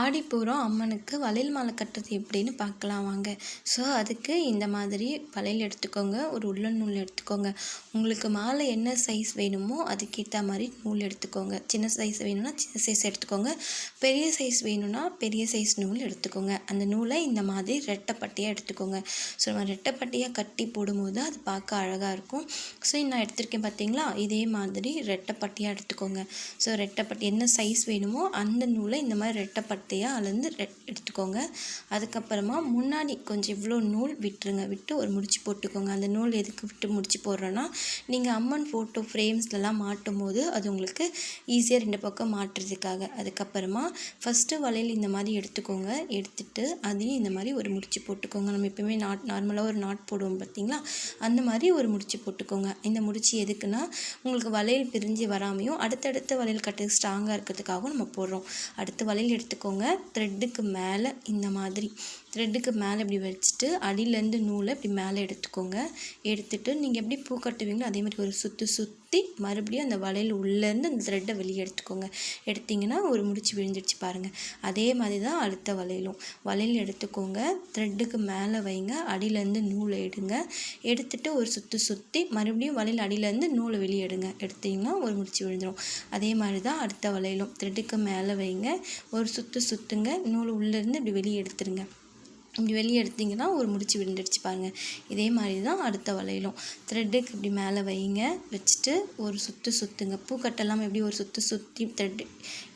ஆடிப்பூரம் அம்மனுக்கு வளையல் மாலை கட்டுறது எப்படின்னு பார்க்கலாம் வாங்க. ஸோ அதுக்கு இந்த மாதிரி வளையல் எடுத்துக்கோங்க. ஒரு உள்ளன் நூல் எடுத்துக்கோங்க. உங்களுக்கு மாலை என்ன சைஸ் வேணுமோ அதுக்கேற்ற மாதிரி நூல் எடுத்துக்கோங்க. சின்ன சைஸ் வேணும்னா சின்ன சைஸ் எடுத்துக்கோங்க. பெரிய சைஸ் வேணும்னா பெரிய சைஸ் நூல் எடுத்துக்கோங்க. அந்த நூலை இந்த மாதிரி ரெட்டைப்பட்டியாக எடுத்துக்கோங்க. ஸோ நம்ம ரெட்டைப்பட்டியாக கட்டி போடும்போது அது பார்க்க அழகாக இருக்கும். ஸோ நான் எடுத்திருக்கேன் பார்த்தீங்களா? இதே மாதிரி ரெட்டைப்பட்டியாக எடுத்துக்கோங்க. ஸோ ரெட்டைப்பட்டி என்ன சைஸ் வேணுமோ அந்த நூலை இந்த மாதிரி ரெட்டைப்பட்டி வார்த்தையாக அளந்து எடுத்துக்கோங்க. அதுக்கப்புறமா முன்னாடி கொஞ்சம் இவ்வளோ நூல் விட்டுருங்க. விட்டு ஒரு முடிச்சு போட்டுக்கோங்க. அந்த நூல் எதுக்கு விட்டு முடிச்சு போடுறோன்னா நீங்கள் அம்மன் ஃபோட்டோ ஃப்ரேம்ஸ்லலாம் மாட்டும் போது அது உங்களுக்கு ஈஸியாக ரெண்டு பக்கம் மாட்டுறதுக்காக. அதுக்கப்புறமா ஃபஸ்ட்டு வளையல் இந்த மாதிரி எடுத்துக்கோங்க. எடுத்துட்டு அதையும் இந்த மாதிரி ஒரு முடிச்சு போட்டுக்கோங்க. நம்ம எப்பவுமே நாட் நார்மலாக ஒரு நாட் போடுவோம் பார்த்தீங்களா? அந்த மாதிரி ஒரு முடிச்சு போட்டுக்கோங்க. இந்த முடிச்சு எதுக்குன்னா உங்களுக்கு வளையல் பிரிஞ்சு வராமையும் அடுத்தடுத்த வளையல் கட்டு ஸ்ட்ராங்காக இருக்கிறதுக்காகவும் நம்ம போடுறோம். அடுத்த வளையல் எடுத்துக்கோங்க. வச்சுக்கோங்க. த்ரெட்டுக்கு மேலே இந்த மாதிரி. த்ரெட்டுக்கு மேலே இப்படி வச்சுட்டு அடியிலேருந்து நூலை இப்படி மேலே எடுத்துக்கோங்க. எடுத்துகிட்டு நீங்கள் எப்படி பூ கட்டுவீங்களோ அதே மாதிரி ஒரு சுற்று சுத் சுற்றி மறுபடியும் அந்த வளையல் உள்ளேருந்து அந்த த்ரெட்டை வெளியே எடுத்துக்கோங்க. எடுத்திங்கன்னா ஒரு முடிச்சு விழுந்துடுச்சு பாருங்கள் அதே மாதிரி தான் அடுத்த வளையலும் வளையல் எடுத்துக்கோங்க. த்ரெட்டுக்கு மேலே வைங்க. அடியிலேருந்து நூலை எடுங்க. எடுத்துட்டு ஒரு சுற்றி சுற்றி மறுபடியும் வளையல் அடியிலேருந்து நூலை வெளியே எடுங்க. எடுத்திங்கன்னா ஒரு முடிச்சு விழுந்துடும் அதே மாதிரி தான் அடுத்த வளையலும் த்ரெட்டுக்கு மேலே வைங்க. ஒரு சுற்று சுற்றுங்க நூல் உள்ளேருந்து இப்படி வெளியே எடுத்துருங்க. இப்படி வெளியே எடுத்திங்கன்னா ஒரு முடிச்சு விழுந்துடுச்சு பாருங்கள் இதே மாதிரி தான் அடுத்த வளையலும். த்ரெட்டுக்கு இப்படி மேலே வைங்க. வச்சுட்டு ஒரு சுற்று சுற்றுங்க பூக்கட்டெல்லாம் எப்படி ஒரு சுற்று சுற்றி த்ரெட்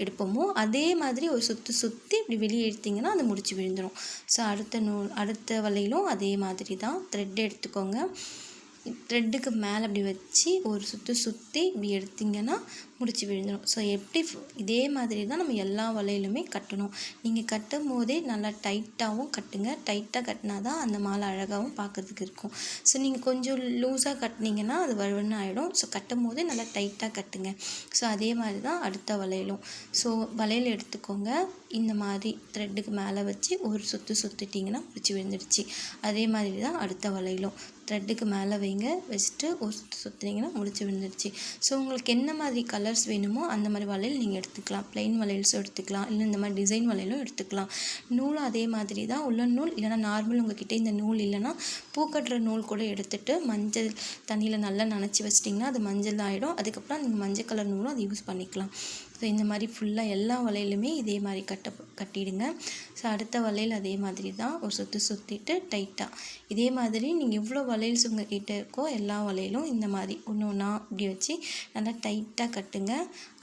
எடுப்போமோ அதே மாதிரி ஒரு சுற்று சுற்றி இப்படி வெளியே எடுத்திங்கன்னா அது முடிச்சு விழுந்துடும் ஸோ அடுத்த நூல் அடுத்த வளையலும் அதே மாதிரி தான். த்ரெட் எடுத்துக்கோங்க. த்ரெட்டுக்கு மேலே அப்படி வச்சு ஒரு சுற்று சுற்றி இப்படி எடுத்திங்கன்னா முடிச்சு விழுந்துடும் ஸோ எப்படி இதே மாதிரி தான் நம்ம எல்லா வலையிலுமே கட்டணும். நீங்கள் கட்டும் போதே நல்லா டைட்டாகவும் கட்டுங்க. டைட்டாக கட்டினா தான் அந்த மாலை அழகாகவும் பார்க்குறதுக்கு இருக்கும். ஸோ நீங்கள் கொஞ்சம் லூஸாக கட்டினீங்கன்னா அது வழுவன்னு ஆகிடும் ஸோ கட்டும் போதே நல்லா டைட்டாக கட்டுங்க. ஸோ அதே மாதிரி தான் அடுத்த வளையலும் ஸோ வளையல் எடுத்துக்கோங்க. இந்த மாதிரி த்ரெட்டுக்கு மேலே வச்சு ஒரு சுற்று சுற்றிட்டிங்கன்னா முடிச்சு விழுந்துடுச்சு. அதே மாதிரி தான் அடுத்த வளையலும் த்ரெட்டுக்கு மேலே வைங்க. வச்சுட்டு ஒரு சுற்று சுற்றுனீங்கன்னா முடிச்சு விழுந்துருச்சு. ஸோ உங்களுக்கு என்ன மாதிரி கலர்ஸ் வேணுமோ அந்த மாதிரி வளையல் நீங்கள் எடுத்துக்கலாம். ப்ளைன் வளையல்ஸும் எடுத்துக்கலாம். இல்லை இந்த மாதிரி டிசைன் வளையலும் எடுத்துக்கலாம். நூலும் அதே மாதிரி தான். உள்ள நூல் இல்லைனா நார்மல் உங்ககிட்ட இந்த நூல் இல்லைனா கட்டுற நூல் கூட எடுத்துட்டு மஞ்சள் தண்ணியில் நல்லா நனைச்சி வச்சிட்டிங்கன்னா அது மஞ்சள் ஆகிடும் அதுக்கப்புறம் நீங்கள் மஞ்சள் கலர் நூலும் அதை யூஸ் பண்ணிக்கலாம். ஸோ இந்த மாதிரி ஃபுல்லாக எல்லா வலையிலுமே இதே மாதிரி கட்ட கட்டிடுங்க. ஸோ அடுத்த வளையல் அதே மாதிரி தான். ஒரு சுற்றி சுற்றிட்டு டைட்டாக இதே மாதிரி நீங்கள் எவ்வளோ வளையல்ஸ் உங்கள் கிட்டே இருக்கோ எல்லா வளையலும் இந்த மாதிரி ஒன்று ஒன்றா இப்படி வச்சு நல்லா டைட்டாக கட்டுங்க.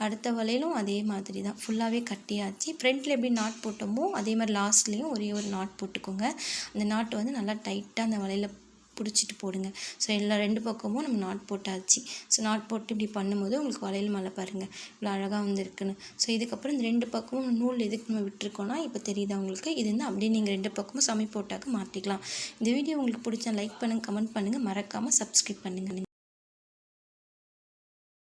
அடுத்த வளையலும் அதே மாதிரி தான். ஃபுல்லாகவே கட்டியாச்சு. ஃப்ரண்ட்டில் எப்படி நாட் போட்டோமோ அதே மாதிரி லாஸ்ட்லேயும் ஒரே ஒரு நாட் போட்டுக்கோங்க. அந்த நாட்டு வந்து நல்லா டைட்டாக அந்த வலையில் பிடிச்சிட்டு போடுங்க. ஸோ எல்லா ரெண்டு பக்கமும் நம்ம நாட் போட்டாச்சு ஸோ நாட் போட்டு இப்படி பண்ணும்போது உங்களுக்கு வளையல் மலை பாருங்கள் இவ்வளோ அழகாக வந்துருக்குன்னு. ஸோ இதுக்கப்புறம் இந்த ரெண்டு பக்கமும் நூல் எதுக்கு நம்ம விட்டுருக்கோன்னா இப்போ தெரியுதா உங்களுக்கு? இது வந்து அப்படியே நீங்கள் ரெண்டு பக்கமும் சமை போட்டாக்க மாற்றிக்கலாம் இந்த வீடியோ உங்களுக்கு பிடிச்சா லைக் பண்ணுங்கள் கமெண்ட் பண்ணுங்கள் மறக்காமல் சப்ஸ்கிரைப் பண்ணுங்கள்